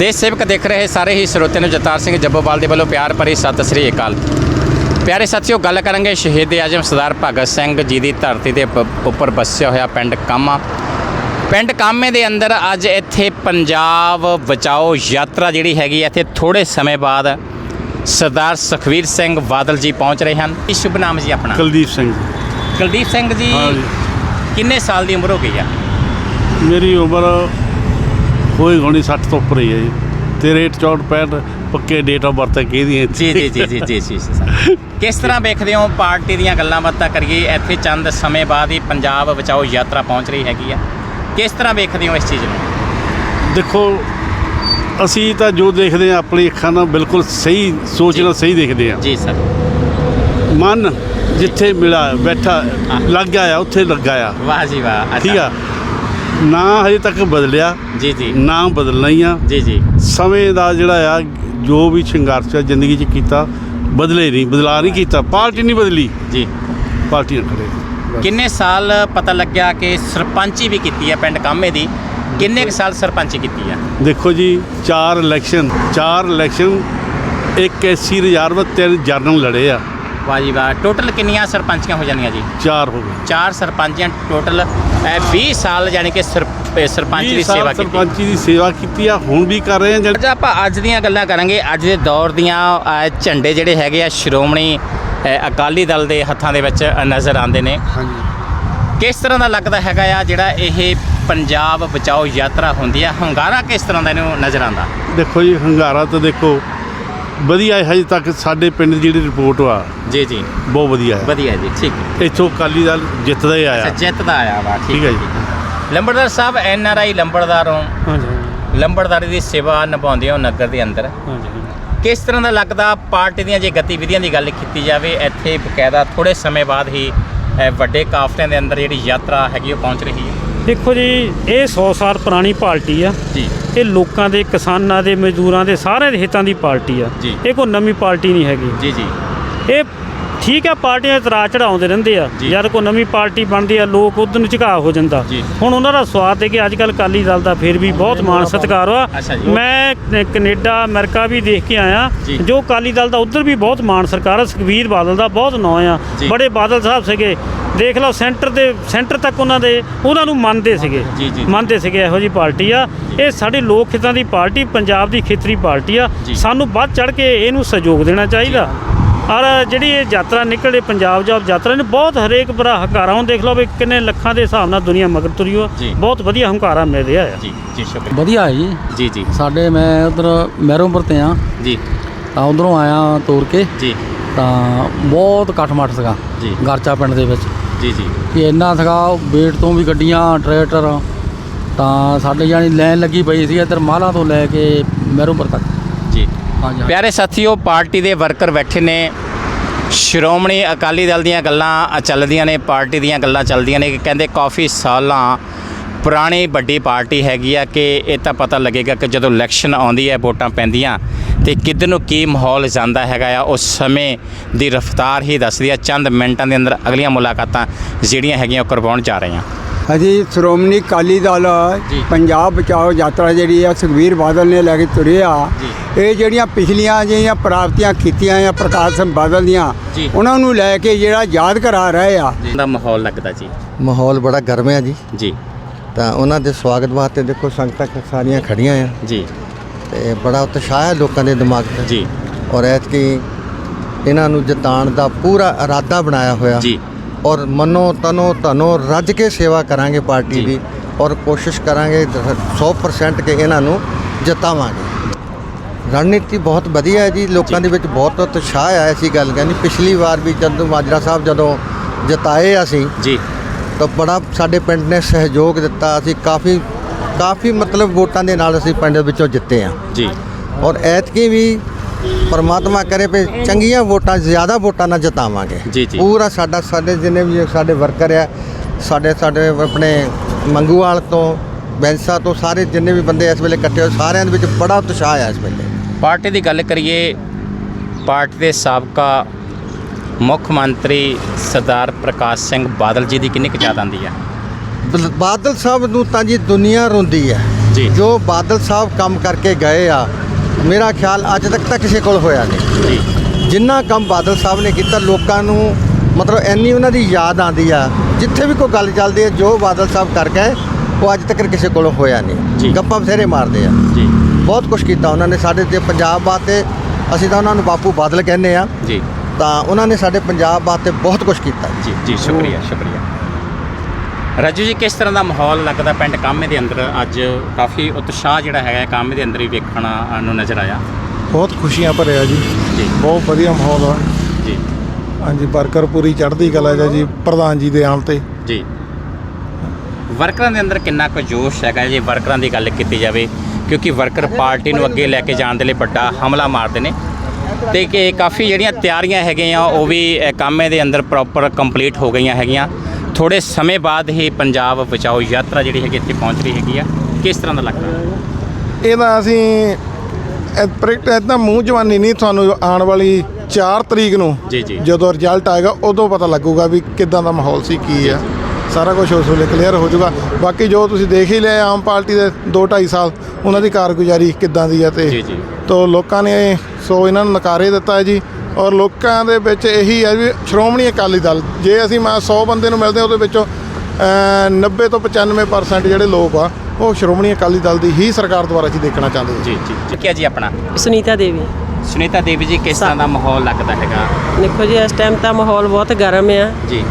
ਦੇਸ਼ ਸੇਵਕ ਦੇਖ ਰਹੇ ਸਾਰੇ ਹੀ ਸਰੋਤਿਆਂ ਨੂੰ ਜਤਾਰ ਸਿੰਘ ਜੱਬੋਵਾਲ ਦੇ ਵੱਲੋਂ ਪਿਆਰ ਭਰੀ ਸਤਿ ਸ੍ਰੀ ਅਕਾਲ। ਪਿਆਰੇ ਸਾਥੀਓ ਗੱਲ ਕਰਾਂਗੇ ਸ਼ਹੀਦ ਆਜਮ ਸਰਦਾਰ ਭਗਤ ਸਿੰਘ ਜੀ ਦੀ ਧਰਤੀ ਦੇ ਉੱਪਰ ਵਸਿਆ ਹੋਇਆ ਪਿੰਡ ਕਾਮਾ। ਪਿੰਡ ਕਾਮੇ ਦੇ ਅੰਦਰ ਅੱਜ ਇੱਥੇ ਪੰਜਾਬ ਬਚਾਓ ਯਾਤਰਾ ਜਿਹੜੀ ਹੈਗੀ ਇੱਥੇ ਥੋੜੇ ਸਮੇਂ ਬਾਅਦ ਸਰਦਾਰ ਸੁਖਵੀਰ ਸਿੰਘ ਬਾਦਲ ਜੀ ਪਹੁੰਚ ਰਹੇ ਹਨ। ਕੀ ਸ਼ੁਭ ਨਾਮ ਜੀ ਆਪਣਾ। ਕੁਲਦੀਪ ਸਿੰਘ ਕੁਲਦੀਪ ਸਿੰਘ ਜੀ। ਕਿੰਨੇ ਸਾਲ ਦੀ ਉਮਰ ਹੋ ਗਈ ਆ? ਮੇਰੀ ਉਮਰ ਹੋਈ ਹੋਣੀ 60 ਤੋਂ ਉੱਪਰ ਹੀ ਹੈ ਜੀ। ਤੇ ਰੇਟ 64 65 ਪੱਕੇ ਡੇਟ ਆਫ ਬਰਥ ਕਿਹਦੀ ਹੈ? ਜੀ ਜੀ ਜੀ ਜੀ ਜੀ ਜੀ ਜੀ ਕਿਸ ਤਰ੍ਹਾਂ ਵੇਖਦੇ ਹੋ ਪਾਰਟੀ ਦੀਆਂ ਗੱਲਾਂ ਬਾਤਾਂ ਕਰੀਏ? ਇੱਥੇ ਚੰਦ ਸਮੇਂ ਬਾਅਦ ਹੀ ਪੰਜਾਬ ਬਚਾਓ ਯਾਤਰਾ ਪਹੁੰਚ ਰਹੀ ਹੈਗੀ ਆ। ਕਿਸ ਤਰ੍ਹਾਂ ਵੇਖਦੇ ਹੋ ਇਸ ਚੀਜ਼ ਨੂੰ? ਦੇਖੋ ਅਸੀਂ ਤਾਂ ਜੋ ਦੇਖਦੇ ਹਾਂ ਆਪਣੀ ਅੱਖਾਂ ਨਾਲ ਬਿਲਕੁਲ ਸਹੀ ਸੋਚ। ਨਾਲ ਸਹੀ ਦੇਖਦੇ ਹਾਂ। ਜੀ ਸਰ। ਮਨ ਜਿੱਥੇ ਮਿਲਾ ਬੈਠਾ। ਲੱਗ ਗਿਆ ਉੱਥੇ ਲੱਗਾ ਆ ਵਾਹ ਜੀ ਵਾਹ। ਠੀਕ ਆ? ਨਾ ਹਜੇ ਤੱਕ ਬਦਲਿਆ ਜੀ ਜੀ। ਨਾ ਬਦਲਣਾ ਹੀ ਆ। ਜੀ ਜੀ। ਸਮੇਂ ਦਾ ਜਿਹੜਾ ਆ ਜੋ ਵੀ ਸੰਘਰਸ਼ ਆ ਜ਼ਿੰਦਗੀ 'ਚ ਕੀਤਾ ਬਦਲੇ ਨਹੀਂ ਬਦਲਾ ਨਹੀਂ ਕੀਤਾ। ਪਾਰਟੀ ਨਹੀਂ ਬਦਲੀ। ਜੀ। ਪਾਰਟੀ ਨਾਲ ਖੜੇ। ਕਿੰਨੇ ਸਾਲ ਪਤਾ ਲੱਗਿਆ ਕਿ ਸਰਪੰਚੀ ਵੀ ਕੀਤੀ ਹੈ ਪਿੰਡ ਕਾਮੇ ਦੀ? ਕਿੰਨੇ ਕੁ ਸਾਲ ਸਰਪੰਚੀ ਕੀਤੀ ਹੈ ਦੇਖੋ ਜੀ ਚਾਰ ਇਲੈਕਸ਼ਨ ਚਾਰ ਇਲੈਕਸ਼ਨ ਇੱਕ ਐਸੀ ਰਿਜ਼ਰਵ ਤਿੰਨ ਜਰਨਲ ਲੜੇ ਆ। ਵਾਹ ਜੀ ਵਾਹ। ਟੋਟਲ ਕਿੰਨੀਆਂ ਸਰਪੰਚੀਆਂ ਹੋ ਜਾਂਦੀਆਂ ਜੀ? ਚਾਰ ਹੋ ਗਏ। ਚਾਰ ਸਰਪੰਚੀਆਂ ਟੋਟਲ 20 ਸਾਲ ਯਾਨੀ ਕਿ ਸਰ- ਅਹ ਸਰਪੰਚ ਦੀ ਸੇਵਾ ਕੀਤੀ। ਸਰਪੰਚੀ ਦੀ ਸੇਵਾ ਕੀਤੀ ਆ ਹੁਣ ਵੀ ਕਰ ਰਹੇ ਆ ਅੱਜ ਆਪਾਂ ਅੱਜ ਦੀਆਂ ਗੱਲਾਂ ਕਰਾਂਗੇ। ਅੱਜ ਦੇ ਦੌਰ ਦੀਆਂ ਅ, ਝੰਡੇ ਜਿਹੜੇ ਹੈਗੇ ਆ ਸ਼੍ਰੋਮਣੀ ਅ, ਅਕਾਲੀ ਦਲ ਦੇ ਹੱਥਾਂ ਦੇ ਵਿੱਚ ਅ, ਨਜ਼ਰ ਆਉਂਦੇ ਨੇ। ਹਾਂਜੀ। ਕਿਸ ਤਰ੍ਹਾਂ ਦਾ ਲੱਗਦਾ ਹੈਗਾ ਆ ਜਿਹੜਾ ਇਹ ਪੰਜਾਬ ਬਚਾਓ ਯਾਤਰਾ ਹੁੰਦੀ ਆ? ਹੰਗਾਰਾ ਕਿਸ ਤਰ੍ਹਾਂ ਦਾ ਇਹਨੂੰ ਨਜ਼ਰ ਆਉਂਦਾ? ਦੇਖੋ ਜੀ ਹੰਗਾਰਾ ਤਾਂ ਦੇਖੋ ਵਧੀਆ ਹੈ ਹਜੇ ਤੱਕ ਸਾਡੇ ਪਿੰਡ ਦੀ ਜਿਹੜੀ ਰਿਪੋਰਟ ਆ ਜੀ ਜੀ। ਬਹੁਤ ਵਧੀਆ ਹੈ। ਵਧੀਆ ਜੀ ਠੀਕ ਹੈ। ਇੱਥੋਂ ਅਕਾਲੀ ਦਲ ਜਿੱਤਦਾ ਹੀ ਅੱਛਾ ਆਇਆ ਜਿੱਤਦਾ ਆਇਆ ਵਾ ਠੀਕ ਹੈ ਜੀ। ਲੰਬੜਦਾਰ ਸਾਹਿਬ ਐਨ ਆਰ ਆਈ ਲੰਬੜਦਾਰ ਹੋ ਹਾਂਜੀ। ਲੰਬੜਦਾਰੀ ਦੀ ਸੇਵਾ ਨਿਭਾਉਂਦੇ ਹੋ ਨਗਰ ਦੇ ਅੰਦਰ। ਹਾਂਜੀ ਕਿਸ ਤਰ੍ਹਾਂ ਦਾ ਲੱਗਦਾ ਪਾਰਟੀ ਦੀਆਂ ਜੇ ਗਤੀਵਿਧੀਆਂ ਦੀ ਗੱਲ ਕੀਤੀ ਜਾਵੇ ਇੱਥੇ ਬਕਾਇਦਾ ਥੋੜੇ ਸਮੇਂ ਬਾਅਦ ਹੀ ਵੱਡੇ ਕਾਫਲਿਆਂ ਦੇ ਅੰਦਰ ਜਿਹੜੀ ਯਾਤਰਾ ਹੈਗੀ ਉਹ ਪਹੁੰਚ ਰਹੀ ਹੈ? ਦੇਖੋ ਜੀ ਇਹ 100 ਸਾਲ ਪੁਰਾਣੀ ਪਾਰਟੀ ਆ। ਜੀ। ਇਹ ਲੋਕਾਂ ਦੇ ਕਿਸਾਨਾਂ ਦੇ ਮਜ਼ਦੂਰਾਂ ਦੇ ਸਾਰਿਆਂ ਦੇ ਹਿੱਤਾਂ ਦੀ ਪਾਰਟੀ ਆ। ਜੀ। ਇਹ ਕੋਈ ਨਵੀਂ ਪਾਰਟੀ ਨਹੀਂ ਹੈਗੀ। ਜੀ ਜੀ। ਇਹ ਠੀਕ ਆ ਪਾਰਟੀਆਂ ਇਤਰਾਜ਼ ਚੜਾਉਂਦੇ ਰਹਿੰਦੇ ਆ। ਜਦ ਕੋਈ ਨਵੀਂ ਪਾਰਟੀ ਬਣਦੀ ਆ ਲੋਕ ਉਧਰ ਨੂੰ ਝੁਕਾਅ ਹੋ ਜਾਂਦਾ। ਹੁਣ ਉਹਨਾਂ ਦਾ ਸਵਾਦ ਹੈ ਕਿ ਅੱਜ ਕੱਲ ਅਕਾਲੀ ਦਲ ਦਾ ਫਿਰ ਵੀ ਬਹੁਤ ਮਾਣ ਸਤਿਕਾਰ ਆ। ਮੈਂ ਕੈਨੇਡਾ ਅਮਰੀਕਾ ਵੀ ਦੇਖ ਕੇ ਆਇਆ ਜੀ। ਅਕਾਲੀ ਦਲ ਦਾ ਉਧਰ ਵੀ ਬਹੁਤ ਮਾਣ ਸਰਕਾਰ ਆ ਸੁਖਬੀਰ ਬਾਦਲ ਦਾ ਬਹੁਤ ਨਾਂ ਆ। ਬੜੇ ਬਾਦਲ ਸਾਹਿਬ ਸੀਗੇ ਦੇਖ ਲਓ ਸੈਂਟਰ ਦੇ ਸੈਂਟਰ ਤੱਕ ਉਹਨਾਂ ਦੇ ਉਹਨਾਂ ਨੂੰ ਮੰਨਦੇ ਸੀਗੇ। ਮੰਨਦੇ ਸੀਗੇ ਇਹੋ ਜੀ ਪਾਰਟੀ ਆ ਇਹ ਸਾਡੀ ਲੋਕ ਹਿੱਤਾਂ ਦੀ ਪਾਰਟੀ ਪੰਜਾਬ ਦੀ ਖੇਤਰੀ ਪਾਰਟੀ ਆ। ਸਾਨੂੰ ਵੱਧ ਚੜ ਕੇ ਇਹਨੂੰ ਸਹਿਯੋਗ ਦੇਣਾ ਚਾਹੀਦਾ ਔਰ ਜਿਹੜੀ ਇਹ ਯਾਤਰਾ ਨਿਕਲੇ ਪੰਜਾਬ ਜਾਬ ਯਾਤਰਾ ਨੇ ਬਹੁਤ ਹਰੇਕ ਬੜਾ ਹੰਕਾਰਾ ਹੁਣ ਦੇਖ ਲਓ ਵੀ ਕਿੰਨੇ ਲੱਖਾਂ ਦੇ ਹਿਸਾਬ ਨਾਲ ਦੁਨੀਆ ਮਗਰ ਤੁਰੀ ਹੋ। ਜੀ। ਬਹੁਤ ਵਧੀਆ ਹੰਕਾਰਾ ਮਿਲ ਰਿਹਾ ਆ ਜੀ ਜੀ ਸ਼ੁਕਰੀਆ। ਵਧੀਆ ਹੈ ਜੀ। ਜੀ ਜੀ। ਸਾਡੇ ਮੈਂ ਉਧਰ ਮਹਿਰੋਂਪੁਰ ਤੇ ਆ ਜੀ। ਤਾਂ ਉਧਰੋਂ ਆਇਆ ਤੋਰ ਕੇ। ਜੀ। ਤਾਂ ਬਹੁਤ ਇਕੱਠ ਮੱਠ ਸੀਗਾ। ਜੀ। ਗਰਚਾ ਪਿੰਡ ਦੇ ਵਿੱਚ। ਜੀ ਜੀ। ਕਿ ਇੰਨਾ ਸੀਗਾ ਵੇਟ ਤੋਂ ਵੀ ਗੱਡੀਆਂ ਟਰੈਕਟਰ। ਤਾਂ ਸਾਡੇ ਜਾਨੀ ਲਾਈਨ ਲੱਗੀ ਪਈ ਸੀ ਇੱਧਰ ਮਾਲਾ ਤੋਂ ਲੈ ਕੇ ਮਹਿਰੋਂਪੁਰ ਤੱਕ। ਪਿਆਰੇ ਸਾਥੀਓ, ਪਾਰਟੀ ਦੇ ਵਰਕਰ ਬੈਠੇ ਨੇ। ਸ਼੍ਰੋਮਣੀ ਅਕਾਲੀ ਦਲ ਦੀਆਂ ਗੱਲਾਂ ਚੱਲਦੀਆਂ ਨੇ, ਪਾਰਟੀ ਦੀਆਂ ਗੱਲਾਂ ਚੱਲਦੀਆਂ ਨੇ ਕਿ ਕਹਿੰਦੇ ਕਾਫੀ ਸਾਲਾਂ ਪੁਰਾਣੀ ਵੱਡੀ ਪਾਰਟੀ ਹੈਗੀ ਆ ਕਿ ਇਹ ਤਾਂ ਪਤਾ ਲੱਗੇਗਾ ਕਿ ਜਦੋਂ ਇਲੈਕਸ਼ਨ ਆਉਂਦੀ ਹੈ, ਵੋਟਾਂ ਪੈਂਦੀਆਂ ਤੇ ਕਿੱਧਰ ਨੂੰ ਕੀ ਮਾਹੌਲ ਜਾਂਦਾ ਹੈਗਾ ਆ, ਉਸ ਸਮੇਂ ਦੀ ਰਫ਼ਤਾਰ ਹੀ ਦੱਸਦੀ ਆ। ਚੰਦ ਮਿੰਟਾਂ ਦੇ ਅੰਦਰ ਅਗਲੀਆਂ ਮੁਲਾਕਾਤਾਂ ਜਿਹੜੀਆਂ ਹੈਗੀਆਂ ਉਹ ਕਰਵਾਉਣ ਜਾ ਰਹੀਆਂ। ਅਸੀਂ ਸ਼੍ਰੋਮਣੀ ਅਕਾਲੀ ਦਲ। ਪੰਜਾਬ ਬਚਾਓ ਯਾਤਰਾ ਜਿਹੜੀ ਆ ਸੁਖਬੀਰ ਬਾਦਲ ਨੇ ਲੈ ਕੇ ਤੁਰੇ ਆ ਜੀ। ਇਹ ਜਿਹੜੀਆਂ ਪਿਛਲੀਆਂ ਜਿਹੜੀਆਂ ਪ੍ਰਾਪਤੀਆਂ ਕੀਤੀਆਂ ਆ ਪ੍ਰਕਾਸ਼ ਸਿੰਘ ਬਾਦਲ ਦੀਆਂ। ਉਹਨਾਂ ਨੂੰ ਲੈ ਕੇ ਜਿਹੜਾ ਯਾਦ ਕਰਾ ਰਹੇ ਆ। ਦਾ ਮਾਹੌਲ ਲੱਗਦਾ ਜੀ। ਮਾਹੌਲ ਬੜਾ ਗਰਮ ਹੈ ਜੀ। ਜੀ। ਤਾਂ ਉਹਨਾਂ ਦੇ ਸਵਾਗਤ ਵਾਸਤੇ ਦੇਖੋ ਸੰਗਤਾਂ ਸਾਰੀਆਂ ਖੜੀਆਂ ਆ। ਜੀ। ਤੇ ਬੜਾ ਉਤਸ਼ਾਹ ਹੈ ਲੋਕਾਂ ਦੇ ਦਿਮਾਗ 'ਤੇ ਜੀ। ਔਰ ਐਤਕੀ ਇਹਨਾਂ ਨੂੰ ਜਿਤਾਉਣ ਦਾ ਪੂਰਾ ਇਰਾਦਾ ਬਣਾਇਆ ਹੋਇਆ। ਜੀ। ਔਰ ਮਨੋ ਤਨੋ ਧਨੋ ਰੱਜ ਕੇ ਸੇਵਾ ਕਰਾਂਗੇ ਪਾਰਟੀ। ਦੀ ਔਰ ਕੋਸ਼ਿਸ਼ ਕਰਾਂਗੇ ਦ- 100% ਕਿ ਇਹਨਾਂ ਨੂੰ ਜਿਤਾਵਾਂਗੇ। ਰਣਨੀਤੀ ਬਹੁਤ ਵਧੀਆ ਹੈ ਜੀ ਲੋਕਾਂ ਦੇ ਵਿੱਚ ਬਹੁਤ ਉਤਸ਼ਾਹ ਹੈ ਐਸੀ ਗੱਲ ਕਹਿੰਦੀ ਪਿਛਲੀ ਵਾਰ ਵੀ ਜਦੋਂ ਮਾਜਰਾ ਸਾਹਿਬ ਜਦੋਂ ਜਿਤਾਏ ਅਸੀਂ ਜੀ। ਤਾਂ ਬੜਾ ਸਾਡੇ ਪਿੰਡ ਨੇ ਸਹਿਯੋਗ ਦਿੱਤਾ। ਅਸੀਂ ਕਾਫੀ ਕਾਫੀ ਮਤਲਬ ਵੋਟਾਂ ਦੇ ਨਾਲ ਅਸੀਂ ਪਿੰਡ ਵਿੱਚੋਂ ਜਿੱਤੇ ਆ ਜੀ। ਔਰ ਐਤਕੀ ਵੀ ਪਰਮਾਤਮਾ ਕਰੇ ਵੀ ਚੰਗੀਆਂ ਵੋਟਾਂ ਜ਼ਿਆਦਾ ਵੋਟਾਂ ਨਾਲ ਜਿਤਾਵਾਂਗੇ ਜੀ, ਜੀ। ਪੂਰਾ ਸਾਡਾ ਸਾਡੇ ਜਿੰਨੇ ਵੀ ਸਾਡੇ ਵਰਕਰ ਆ ਸਾਡੇ ਸਾਡੇ ਆਪਣੇ ਮੰਗੂਵਾਲ ਤੋਂ ਬੈਂਸਾ ਤੋਂ ਸਾਰੇ ਜਿੰਨੇ ਵੀ ਬੰਦੇ ਇਸ ਵੇਲੇ ਇਕੱਠੇ ਹੋਏ ਸਾਰਿਆਂ ਦੇ ਵਿੱਚ ਬੜਾ ਉਤਸ਼ਾਹ ਆ ਇਸ ਵੇਲੇ ਪਾਰਟੀ ਦੀ ਗੱਲ ਕਰੀਏ ਪਾਰਟੀ ਦੇ ਸਾਬਕਾ ਮੁੱਖ ਮੰਤਰੀ ਸਰਦਾਰ ਪ੍ਰਕਾਸ਼ ਸਿੰਘ ਬਾਦਲ ਜੀ ਦੀ ਕਿੰਨੀ ਕੁ ਯਾਦ ਆਉਂਦੀ ਬਲ- ਬਾਦਲ ਸਾਹਿਬ ਨੂੰ ਤਾਂ ਜੀ ਦੁਨੀਆ ਰੋਂਦੀ ਹੈ ਜੀ। ਜੋ ਬਾਦਲ ਸਾਹਿਬ ਕੰਮ ਕਰਕੇ ਗਏ ਆ ਮੇਰਾ ਖਿਆਲ ਅੱਜ ਤੱਕ ਤਾਂ ਕਿਸੇ ਕੋਲ ਹੋਇਆ ਨਹੀਂ। ਜੀ। ਜਿੰਨਾ ਕੰਮ ਬਾਦਲ ਸਾਹਿਬ ਨੇ ਕੀਤਾ ਲੋਕਾਂ ਨੂੰ ਮਤਲਬ ਇੰਨੀ ਉਹਨਾਂ ਦੀ ਯਾਦ ਆਉਂਦੀ ਆ। ਜਿੱਥੇ ਵੀ ਕੋਈ ਗੱਲ ਚੱਲਦੀ ਹੈ ਜੋ ਬਾਦਲ ਸਾਹਿਬ ਕਰ ਗਏ ਉਹ ਅੱਜ ਤੱਕ ਕਿਸੇ ਕੋਲੋਂ ਹੋਇਆ। ਨਹੀਂ। ਗੱਪਾਂ ਬਥੇਰੇ ਮਾਰਦੇ ਆ। ਜੀ। ਬਹੁਤ ਕੁਝ ਕੀਤਾ ਉਹਨਾਂ ਨੇ ਸਾਡੇ ਤੇ। ਪੰਜਾਬ ਵਾਸਤੇ ਅਸੀਂ ਤਾਂ ਉਹਨਾਂ ਨੂੰ ਬਾਪੂ ਬਾਦਲ ਕਹਿੰਦੇ ਆ। ਜੀ। ਤਾਂ ਉਹਨਾਂ ਨੇ ਸਾਡੇ ਪੰਜਾਬ ਵਾਸਤੇ ਬਹੁਤ ਕੁਝ ਕੀਤਾ। ਜੀ ਜੀ ਸ਼ੁਕਰੀਆ ਸ਼ੁਕਰੀਆ। ਰਾਜੂ ਜੀ ਕਿਸ ਤਰ੍ਹਾਂ ਦਾ ਮਾਹੌਲ ਲੱਗਦਾ ਪਿੰਡ ਕਾਮੇ ਦੇ ਅੰਦਰ? ਅੱਜ ਕਾਫੀ ਉਤਸ਼ਾਹ ਜਿਹੜਾ ਹੈਗਾ ਕਾਮੇ ਦੇ ਅੰਦਰ ਹੀ ਵੇਖਣ ਨੂੰ ਨਜ਼ਰ ਆਇਆ। ਬਹੁਤ ਖੁਸ਼ੀਆਂ ਭਰਿਆ ਜੀ। ਜੀ। ਬਹੁਤ ਵਧੀਆ ਮਾਹੌਲ ਆ। ਜੀ। ਹਾਂਜੀ ਵਰਕਰ ਪੂਰੀ ਚੜ੍ਹਦੀ ਕਲਾ ਹੈ ਜੀ ਪ੍ਰਧਾਨ ਜੀ ਦੇ ਆਉਣ ਤੇ। ਜੀ। ਵਰਕਰਾਂ ਦੇ ਅੰਦਰ ਕਿੰਨਾ ਕੁ ਜੋਸ਼ ਹੈਗਾ ਜੇ ਵਰਕਰਾਂ ਦੀ ਗੱਲ ਕੀਤੀ ਜਾਵੇ ਕਿਉਂਕਿ ਵਰਕਰ ਪਾਰਟੀ ਨੂੰ ਅੱਗੇ ਲੈ ਕੇ ਜਾਣ ਦੇ ਲਈ ਵੱਡਾ ਹਮਲਾ ਮਾਰਦੇ ਨੇ। ਤੇ ਕਿ ਕਾਫੀ ਜਿਹੜੀਆਂ ਤਿਆਰੀਆਂ ਹੈਗੀਆਂ ਉਹ ਵੀ ਕਾਮੇ ਦੇ ਅੰਦਰ ਪ੍ਰੋਪਰ ਕੰਪਲੀਟ ਹੋ ਗਈਆਂ ਹੈਗੀਆਂ। ਥੋੜੇ ਸਮੇਂ ਬਾਅਦ ਹੀ ਪੰਜਾਬ ਬਚਾਓ ਯਾਤਰਾ ਜਿਹੜੀ ਹੈਗੀ ਇੱਥੇ ਪਹੁੰਚ ਰਹੀ ਹੈਗੀ ਆ। ਕਿਸ ਤਰ੍ਹਾਂ ਦਾ ਲੱਗਦਾ ਇਹਦਾ ਅਸੀਂ ਪ੍ਰੈਕਟ ਇਦਾਂ ਮੂੰਹ ਜਵਾਨੀ ਨਹੀਂ ਤੁਹਾਨੂੰ ਆਉਣ ਵਾਲੀ 4 ਤਰੀਕ ਨੂੰ ਜੀ, ਜੀ। ਜਦੋਂ ਰਿਜ਼ਲਟ ਆਏਗਾ ਉਦੋਂ ਪਤਾ ਲੱਗੂਗਾ ਵੀ ਕਿੱਦਾਂ ਦਾ ਮਾਹੌਲ ਸੀ ਕੀ ਆ। ਸਾਰਾ ਕੁਝ ਉਸ ਵੇਲੇ ਕਲੀਅਰ ਹੋ ਜਾਊਗਾ। ਬਾਕੀ ਜੋ ਤੁਸੀਂ ਦੇਖ ਹੀ ਲਿਆ ਆਮ ਪਾਰਟੀ ਦੇ 2 2.5 ਸਾਲ ਉਹਨਾਂ ਦੀ ਕਾਰਗੁਜ਼ਾਰੀ ਕਿੱਦਾਂ ਦੀ ਆ ਤੇ ਜੀ, ਜੀ। ਤੋ ਲੋਕਾਂ ਨੇ ਸੋ ਇਹਨਾਂ ਨੂੰ ਨਕਾਰੇ ਦਿੱਤਾ ਹੈ ਜੀ। ਔਰ ਲੋਕਾਂ ਦੇ ਵਿੱਚ ਇਹੀ ਹੈ ਵੀ ਸ਼੍ਰੋਮਣੀ ਅਕਾਲੀ ਦਲ ਜੇ ਅਸੀਂ ਮੈਂ 100 ਬੰਦੇ ਨੂੰ ਮਿਲਦੇ ਹਾਂ, ਉਹਦੇ ਵਿੱਚੋਂ ਅਹ, 90 ਤੋਂ 95% ਜਿਹੜੇ ਲੋਕ ਆ ਉਹ ਸ਼੍ਰੋਮਣੀ ਅਕਾਲੀ ਦਲ ਦੀ ਹੀ ਸਰਕਾਰ ਦੁਆਰਾ ਜੀ ਦੇਖਣਾ ਚਾਹੁੰਦੇ ਜੀ ਜੀ ਕੀ ਜੀ ਆਪਣਾ? ਸੁਨੀਤਾ ਦੇਵੀ। ਸੁਨੀਤਾ ਦੇਵੀ ਜੀ ਕਿਸ ਤਰ੍ਹਾਂ ਦਾ ਮਾਹੌਲ ਲੱਗਦਾ ਹੈਗਾ? ਦੇਖੋ ਜੀ ਇਸ ਟਾਈਮ ਤਾਂ ਮਾਹੌਲ ਬਹੁਤ ਗਰਮ ਆ। ਜੀ।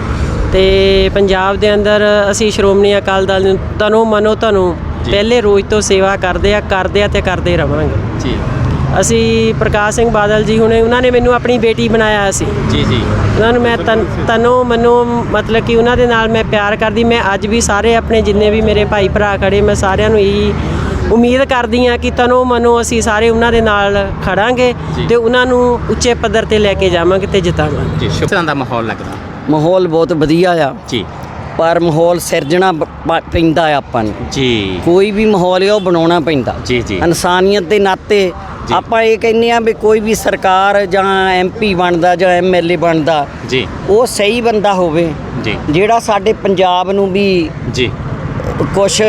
ਤੇ ਪੰਜਾਬ ਦੇ ਅੰਦਰ ਅਸੀਂ ਸ਼੍ਰੋਮਣੀ ਅਕਾਲੀ ਦਲ ਨੂੰ ਤਨੋ ਮਨੋ ਤਨੋ। ਪਹਿਲੇ ਰੋਜ਼ ਤੋਂ ਸੇਵਾ ਕਰਦੇ ਆ ਕਰਦੇ ਆ ਤੇ ਕਰਦੇ ਰਵਾਂਗੇ। ਜੀ। ਅਸੀਂ ਪ੍ਰਕਾਸ਼ ਸਿੰਘ ਬਾਦਲ ਜੀ ਹੁਣੇ ਉਹਨਾਂ ਨੇ ਮੈਨੂੰ ਆਪਣੀ ਬੇਟੀ ਬਣਾਇਆ ਸੀ। ਜੀ ਜੀ। ਉਹਨਾਂ ਨੂੰ ਮੈਂ ਤਨ ਤਨੋ ਮਨੋ ਮਤਲਬ ਕਿ ਉਹਨਾਂ ਦੇ ਨਾਲ ਮੈਂ ਪਿਆਰ ਕਰਦੀ ਮੈਂ ਅੱਜ ਵੀ ਸਾਰੇ ਆਪਣੇ ਜਿੰਨੇ ਵੀ ਮੇਰੇ ਭਾਈ ਭਰਾ ਖੜੇ ਮੈਂ ਸਾਰਿਆਂ ਨੂੰ ਇਹੀ ਉਮੀਦ ਕਰਦੀ ਆ ਕਿ ਤਨੋ ਮਨੋ ਅਸੀਂ ਸਾਰੇ ਉਹਨਾਂ ਦੇ ਨਾਲ ਖੜਾਂਗੇ। ਤੇ ਉਹਨਾਂ ਨੂੰ ਉੱਚੇ ਪੱਧਰ ਤੇ ਲੈ ਕੇ ਜਾਵਾਂਗੇ ਤੇ ਜਿਤਾਵਾਂਗੇ। ਜੀ ਸ਼ੁਭ ਤਰ੍ਹਾਂ ਦਾ ਮਾਹੌਲ ਲੱਗਦਾ। ਮਾਹੌਲ ਬਹੁਤ ਵਧੀਆ ਆ। ਜੀ। ਪਰ ਮਾਹੌਲ ਸਿਰਜਣਾ ਪ- ਪੈਂਦਾ ਆ ਆਪਾਂ ਨੂੰ। ਜੀ। ਕੋਈ ਵੀ ਮਾਹੌਲ ਹੈ ਉਹ ਬਣਾਉਣਾ ਪੈਂਦਾ। ਜੀ, ਜੀ। ਇਨਸਾਨੀਅਤ ਦੇ ਨਾਤੇ। ਆਪਾਂ ਇਹ ਕਹਿੰਦੇ ਆ ਵੀ ਕੋਈ ਵੀ ਸਰਕਾਰ ਜਾਂ ਐਮਪੀ ਬਣਦਾ ਜਾਂ ਐਮਐਲਏ ਬਣਦਾ ਜੀ। ਉਹ ਸਹੀ ਬੰਦਾ ਹੋਵੇ ਜੀ। ਜਿਹੜਾ ਸਾਡੇ ਪੰਜਾਬ ਨੂੰ ਵੀ ਜੀ। ਕੁਝ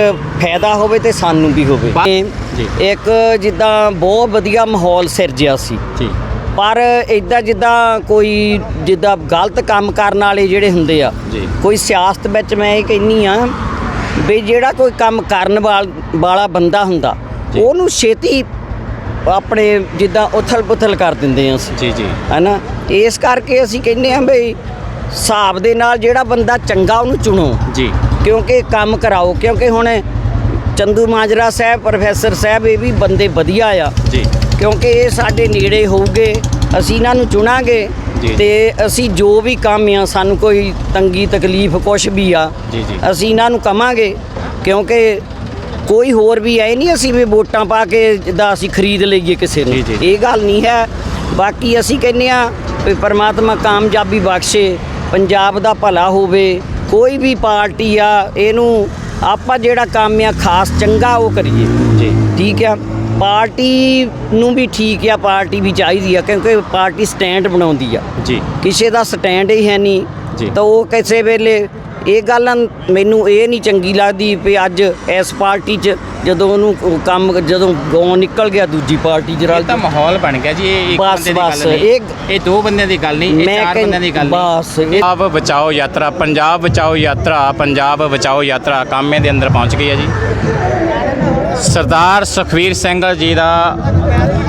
ਫਾਇਦਾ ਹੋਵੇ ਤੇ ਸਾਨੂੰ ਵੀ ਹੋਵੇ। ਜੀ। ਇੱਕ ਜਿੱਦਾਂ ਬਹੁਤ ਵਧੀਆ ਮਾਹੌਲ ਸਿਰਜਿਆ ਸੀ। ਜੀ। ਪਰ ਇਦਾਂ ਜਿੱਦਾਂ ਕੋਈ ਜਿੱਦਾਂ ਗਲਤ ਕੰਮ ਕਰਨ ਵਾਲੇ ਜਿਹੜੇ ਹੁੰਦੇ ਆ। ਕੋਈ ਸਿਆਸਤ ਵਿੱਚ ਮੈਂ ਇਹ ਕਹਿੰਨੀ ਆ ਵੀ ਜਿਹੜਾ ਕੋਈ ਕੰਮ ਕਰਨ ਵਾਲ- ਬੰਦਾ ਹੁੰਦਾ। ਉਹਨੂੰ ਛੇਤੀ ਆਪਣੇ ਜਿੱਦਾਂ ਉਥਲ ਪੁਥਲ ਕਰ ਦਿੰਦੇ ਆ ਅਸੀਂ। ਜੀ ਜੀ। ਹੈਨਾ? ਇਸ ਕਰਕੇ ਅਸੀਂ ਕਹਿੰਦੇ ਆ ਬਈ ਹਿਸਾਬ ਦੇ ਨਾਲ ਜਿਹੜਾ ਬੰਦਾ ਚੰਗਾ ਉਹਨੂੰ ਚੁਣੋ। ਜੀ। ਕਿਉਂਕਿ ਕੰਮ ਕਰਾਓ ਕਿਉਂਕਿ ਹੁਣ ਚੰਦੂ ਮਾਜਰਾ ਸਾਹਿਬ ਪ੍ਰੋਫੈਸਰ ਸਾਹਿਬ ਇਹ ਵੀ ਬੰਦੇ ਵਧੀਆ ਆ। ਜੀ। ਕਿਉਂਕਿ ਇਹ ਸਾਡੇ ਨੇੜੇ ਹੋਊਗੇ ਅਸੀਂ ਇਹਨਾਂ ਨੂੰ ਚੁਣਾਂਗੇ। ਤੇ ਅਸੀਂ ਜੋ ਵੀ ਕੰਮ ਆ ਸਾਨੂੰ ਕੋਈ ਤੰਗੀ ਤਕਲੀਫ ਕੁਛ ਵੀ ਆ। ਅਸੀਂ ਇਹਨਾਂ ਨੂੰ ਕਵਾਂਗੇ ਕਿਉਂਕਿ ਕੋਈ ਹੋਰ ਵੀ ਐ ਨਹੀਂ ਅਸੀਂ ਵੀ ਵੋਟਾਂ ਪਾ ਕੇ ਜਿੱਦਾਂ ਅਸੀਂ ਖਰੀਦ ਲਈਏ ਕਿਸੇ ਨੂੰ। ਇਹ ਗੱਲ ਨਹੀਂ ਹੈ ਬਾਕੀ ਅਸੀਂ ਕਹਿੰਦੇ ਆ ਵੀ ਪਰਮਾਤਮਾ ਕਾਮਯਾਬੀ ਬਖਸ਼ੇ ਪੰਜਾਬ ਦਾ ਭਲਾ ਹੋਵੇ ਕੋਈ ਵੀ ਪਾਰਟੀ ਆ ਇਹਨੂੰ ਆਪਾਂ ਜਿਹੜਾ ਕੰਮ ਆ ਖਾਸ ਚੰਗਾ ਉਹ ਕਰੀਏ ਜੀ ਠੀਕ ਆ ਪਾਰਟੀ ਨੂੰ ਵੀ ਠੀਕ ਆ ਪਾਰਟੀ ਵੀ ਚਾਹੀਦੀ ਆ ਕਿਉਂਕਿ ਪਾਰਟੀ ਸਟੈਂਡ ਬਣਾਉਂਦੀ ਆ। ਜੀ। ਕਿਸੇ ਦਾ ਸਟੈਂਡ ਹੀ ਹੈ ਜੀ। ਨਹੀਂ ਤਾਂ ਉਹ ਕਿਸੇ ਵੇਲੇ ਇਹ ਗੱਲ ਮੈਨੂੰ ਇਹ ਨਹੀਂ ਚੰਗੀ ਲੱਗਦੀ ਵੀ ਅੱਜ ਇਸ ਪਾਰਟੀ 'ਚ ਜਦੋਂ ਉਹਨੂੰ ਉਹ ਕੰਮ ਜਦੋਂ ਗੋਂ ਨਿਕਲ ਗਿਆ ਦੂਜੀ ਪਾਰਟੀ 'ਚ ਰਲ ਤਾਂ ਮਾਹੌਲ ਬਣ ਗਿਆ ਜੀ ਇਹ ਇੱਕ ਬਸ, ਬੰਦੇ ਦੀ ਬਸ, ਗੱਲ ਨਹੀਂ। ਇਹ- ਇਹ ਦੋ ਬੰਦਿਆਂ ਦੀ ਗੱਲ ਨਹੀਂ ਇਹ ਚਾਰ ਬੰਦਿਆਂ ਦੀ ਗੱਲ ਬਸ, ਨਹੀਂ ਇਹ- ਪੰਜਾਬ ਬਚਾਓ ਯਾਤਰਾ ਪੰਜਾਬ ਬਚਾਓ ਯਾਤਰਾ ਪੰਜਾਬ ਬਚਾਓ ਯਾਤਰਾ ਕਾਮੇ ਦੇ ਅੰਦਰ ਪਹੁੰਚ ਗਈ ਹੈ ਜੀ। ਸਰਦਾਰ ਸੁਖਵੀਰ ਸਿੰਘ ਜੀ ਦਾ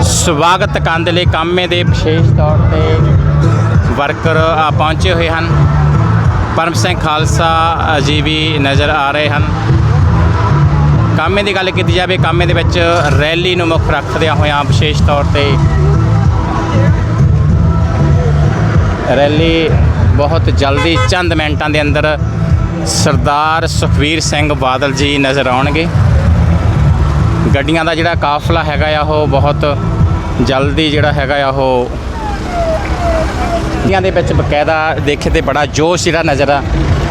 ਸਵਾਗਤ ਕਰਨ ਦੇ ਲਈ ਕਾਮੇ ਦੇ ਵਿਸ਼ੇਸ਼ ਤੌਰ ਤੇ ਵਰਕਰ ਆ ਪਹੁੰਚੇ ਹੋਏ ਹਨ। ਪਰਮ ਸਿੰਘ ਖਾਲਸਾ ਜੀ ਵੀ ਨਜ਼ਰ ਆ ਰਹੇ ਹਨ। ਕਾਮੇ ਦੀ ਗੱਲ ਕੀਤੀ ਜਾਵੇ, ਕਾਮੇ ਦੇ ਵਿੱਚ ਰੈਲੀ ਨੂੰ ਮੁੱਖ ਰੱਖਦਿਆਂ ਹੋਇਆਂ ਵਿਸ਼ੇਸ਼ ਤੌਰ ਤੇ ਰੈਲੀ ਬਹੁਤ ਜਲਦੀ ਚੰਦ ਮਿੰਟਾਂ ਦੇ ਅੰਦਰ ਸਰਦਾਰ ਸੁਖਵੀਰ ਸਿੰਘ ਬਾਦਲ ਜੀ ਨਜ਼ਰ ਆਉਣਗੇ। ਗੱਡੀਆਂ ਦਾ ਜਿਹੜਾ ਕਾਫਲਾ ਹੈਗਾ ਆ, ਉਹ ਬਹੁਤ ਜਲਦੀ ਜਿਹੜਾ ਹੈਗਾ ਆ, ਉਹ ਗੱਡੀਆਂ ਦੇ ਵਿੱਚ ਬਕਾਇਦਾ ਦੇਖੇ ਤੇ ਬੜਾ ਜੋਸ਼ ਜਿਹੜਾ ਨਜ਼ਰ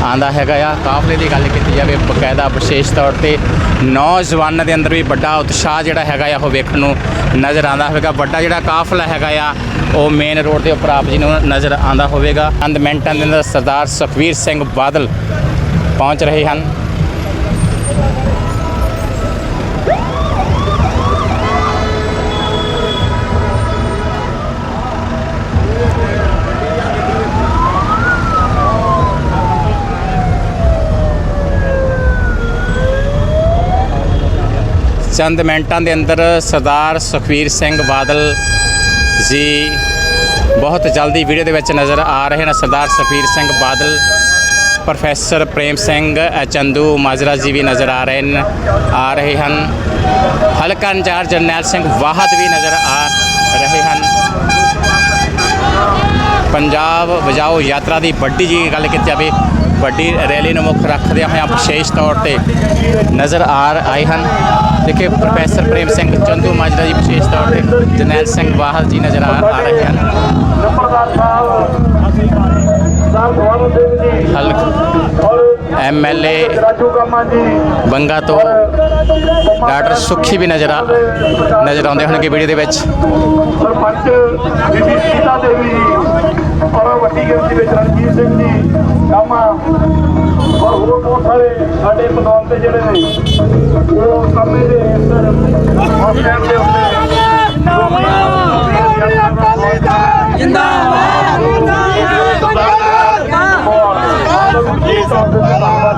ਆਂਦਾ ਹੈਗਾ ਆ। ਕਾਫਲੇ ਦੀ ਗੱਲ ਕੀਤੀ ਜਾਵੇ, ਬਕਾਇਦਾ ਵਿਸ਼ੇਸ਼ ਤੌਰ ਤੇ ਨੌਜਵਾਨਾਂ ਦੇ ਅੰਦਰ ਵੀ ਵੱਡਾ ਉਤਸ਼ਾਹ ਜਿਹੜਾ ਹੈਗਾ ਆ, ਉਹ ਵੇਖਣ ਨੂੰ ਨਜ਼ਰ ਆਂਦਾ ਹੋਵੇਗਾ। ਵੱਡਾ ਜਿਹੜਾ ਕਾਫਲਾ ਹੈਗਾ ਆ, ਉਹ ਮੇਨ ਰੋਡ ਦੇ ਉੱਪਰ ਆਪ ਜੀ ਨੂੰ ਨਜ਼ਰ ਆਂਦਾ ਹੋਵੇਗਾ। ਅੰਦ ਮਿੰਟਾਂ ਦੇ ਅੰਦਰ ਸਰਦਾਰ ਸੁਖਵੀਰ ਸਿੰਘ ਬਾਦਲ ਪਹੁੰਚ ਰਹੇ ਹਨ। ਚੰਦ ਮਿੰਟਾਂ ਦੇ ਅੰਦਰ ਸਰਦਾਰ ਸੁਖਵੀਰ ਸਿੰਘ ਬਾਦਲ ਜੀ ਬਹੁਤ ਜਲਦੀ ਵੀਡੀਓ ਦੇ ਵਿੱਚ ਨਜ਼ਰ ਆ ਰਹੇ ਨੇ। ਸਰਦਾਰ ਸੁਖਵੀਰ ਸਿੰਘ ਬਾਦਲ, ਪ੍ਰੋਫੈਸਰ ਪ੍ਰੇਮ ਸਿੰਘ ਚੰਦੂ ਮਾਜਰਾ ਜੀ ਵੀ ਨਜ਼ਰ ਆ ਰਹੇ ਨੇ, ਆ ਰਹੇ ਹਨ। ਹਲਕਾ ਇੰਚਾਰਜ ਜਰਨੈਲ ਸਿੰਘ ਵਾਹਦ ਵੀ ਨਜ਼ਰ ਆ ਰਹੇ ਹਨ। ਪੰਜਾਬ ਵਜਾਓ ਯਾਤਰਾ ਦੀ ਵੱਡੀ ਜੀ ਗੱਲ ਕੀਤੀ ਜਾਵੇ ਵੱਡੀ ਰੈਲੀ ਨੂੰ ਮੁੱਖ ਰੱਖਦਿਆਂ ਹੋਇਆਂ ਵਿਸ਼ੇਸ਼ ਤੌਰ ਤੇ ਨਜ਼ਰ ਆ ਆਏ ਹਨ। ਦੇਖੇ ਪ੍ਰੋਫੈਸਰ ਪ੍ਰੇਮ ਸਿੰਘ ਚੰਦੂ ਮਾਜਰਾ ਜੀ ਵਿਸ਼ੇਸ਼ ਤੌਰ ਤੇ, ਜਰਨੈਲ ਸਿੰਘ ਵਾਹਲ ਜੀ ਨਜ਼ਰ ਆ ਆ ਰਹੇ ਹਨ। ਹਲਕ ਐਮਐਲਏ ਬੰਗਾ ਤੋਂ ਡਾਕਟਰ ਸੁਖੀ ਵੀ ਨਜ਼ਰ ਆ ਨਜ਼ਰ ਆਉਂਦੇ ਹੋਣਗੇ ਵੀਡੀਓ ਦੇ ਵਿੱਚ। ਸਰਪੰਚ ਬੀਬੀ ਸੀਤਾ ਦੇਵੀ ਔਰ ਸਾਡੇ ਪਦੌਂਤੇ ਜਿਹੜੇ ਨੇ ਉਹ ਸਮੇਂ ਦੇ ਅੰਦਰ ਉਸ ਟਾਈਮ ਦੇ ਜਿੰਦਾਬਾਦ।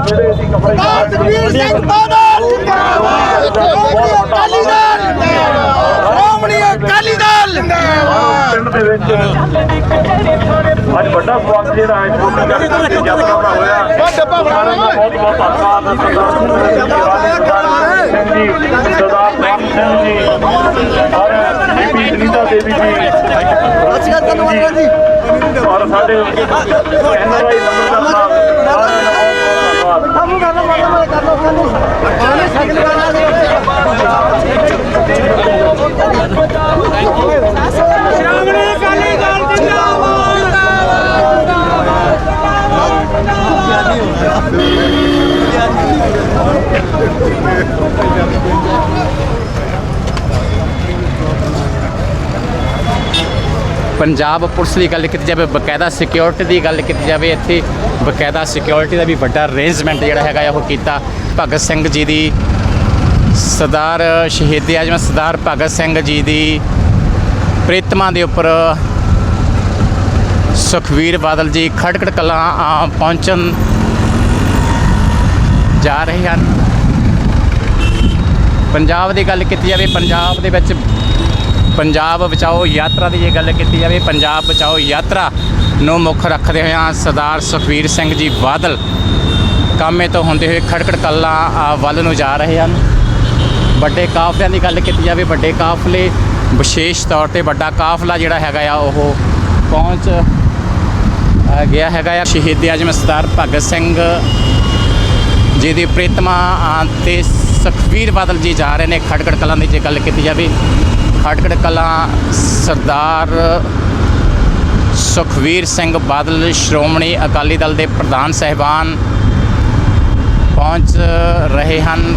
ਜਿਹੜੇ ਅਸੀਂ ਕੱਪੜੇ ਸੁਖਬੀਰ ਸਿੰਘ ਬਾਦਲ ਜਿੰਦਾਬਾਦ ਅਕਾਲੀ ਦਲ ਸ਼੍ਰੋਮਣੀ ਅਕਾਲੀ ਦਲ। ਪਿੰਡ ਦੇ ਵਿੱਚ ਅੱਜ ਵੱਡਾ ਸਵਾਗਤ ਜਿਹੜਾ ਹੈ ਛੋਟੀ ਦੀ ਯਾਤਰਾ ਦਾ ਹੋਇਆ। ਡੱਬਾ ਬਣਾ ਸਾਰਿਆਂ ਦਾ ਬਹੁਤ ਬਹੁਤ ਧੰਨਵਾਦ ਸਰਦਾਰ ਸਿੰਘ ਜੀ ਸਰਦਾਰ ਸਿੰਘ ਜੀ ਔਰ ਬੀਬੀ ਸੁਨੀਤਾ ਦੇਵੀ ਜੀ। ਅੱਛਾ ਧੰਨਵਾਦ ਜੀ। ਔਰ ਸਾਡੇ ਐਨਆਰਆਈ ਨੰਬਰਦਾਰ ਸਾਹਿਬ ਸਾਰਿਆਂ ਦਾ ਬਹੁਤ ਬਹੁਤ ਧੰਨਵਾਦ ਪੰਜਾਬ ਪੁਲਿਸ ਦੀ ਗੱਲ ਕੀਤੀ ਜਾਵੇ, ਬਕਾਇਦਾ ਸਿਕਿਉਰਿਟੀ ਦੀ ਗੱਲ ਕੀਤੀ ਜਾਵੇ, ਇੱਥੇ ਬਕਾਇਦਾ ਸਿਕਿਉਰਿਟੀ ਦਾ ਵੀ ਵੱਡਾ ਅਰੇਂਜਮੈਂਟ ਜਿਹੜਾ ਹੈਗਾ ਆ, ਉਹ ਕੀਤਾ ਭਗਤ ਸਿੰਘ ਜੀ ਦੀ ਸਰਦਾਰ ਸ਼ਹੀਦ ਆਜਮ ਸਰਦਾਰ ਭਗਤ ਸਿੰਘ ਜੀ ਦੀ ਪ੍ਰੇਤਮਾ ਦੇ ਉੱਪਰ ਸੁਖਵੀਰ ਬਾਦਲ ਜੀ ਖਟਕੜ ਕਲਾਂ ਆ, ਪਹੁੰਚਣ ਜਾ ਰਹੇ ਹਨ। ਪੰਜਾਬ ਦੀ ਗੱਲ ਕੀਤੀ ਜਾਵੇ ਪੰਜਾਬ ਦੇ ਵਿੱਚ ਪੰਜਾਬ ਬਚਾਓ ਯਾਤਰਾ ਦੀ ਜੇ ਗੱਲ ਕੀਤੀ ਜਾਵੇ ਪੰਜਾਬ ਬਚਾਓ ਯਾਤਰਾ ਨੂੰ ਮੁੱਖ ਰੱਖਦੇ ਹੋਇਆਂ ਸਰਦਾਰ ਸੁਖਵੀਰ ਸਿੰਘ ਜੀ ਬਾਦਲ। ਕਾਮੇ ਤੋਂ ਹੁੰਦੇ ਹੋਏ ਖੜਕੜ ਕਲਾਂ ਆ, ਵੱਲ ਨੂੰ ਜਾ ਰਹੇ ਹਨ। ਵੱਡੇ ਕਾਫਲਿਆਂ ਦੀ ਗੱਲ ਕੀਤੀ ਜਾਵੇ ਵੱਡੇ ਕਾਫਲੇ ਵਿਸ਼ੇਸ਼ ਤੌਰ ਤੇ ਵੱਡਾ ਕਾਫਲਾ ਜਿਹੜਾ ਹੈਗਾ ਆ ਉਹ ਪਹੁੰਚ ਗਿਆ ਹੈਗਾ ਆ ਸ਼ਹੀਦ ਆਜਮ ਸਰਦਾਰ ਭਗਤ ਸਿੰਘ ਜੀ ਦੀ ਪ੍ਰੀਤਮਾ ਅ, ਤੇ ਸੁਖਵੀਰ ਬਾਦਲ ਜੀ ਜਾ ਰਹੇ ਨੇ ਖਟਕੜ ਕਲਾਂ ਦੀ ਜੇ ਗੱਲ ਕੀਤੀ ਜਾਵੇ। ਖਟਕੜ ਕਲਾਂ ਸਰਦਾਰ ਸੁਖਵੀਰ ਸਿੰਘ ਬਾਦਲ ਸ਼੍ਰੋਮਣੀ ਅਕਾਲੀ ਦਲ ਦੇ ਪ੍ਰਧਾਨ ਸਹਿਬਾਨ ਪਹੁੰਚ ਰਹੇ ਹਨ।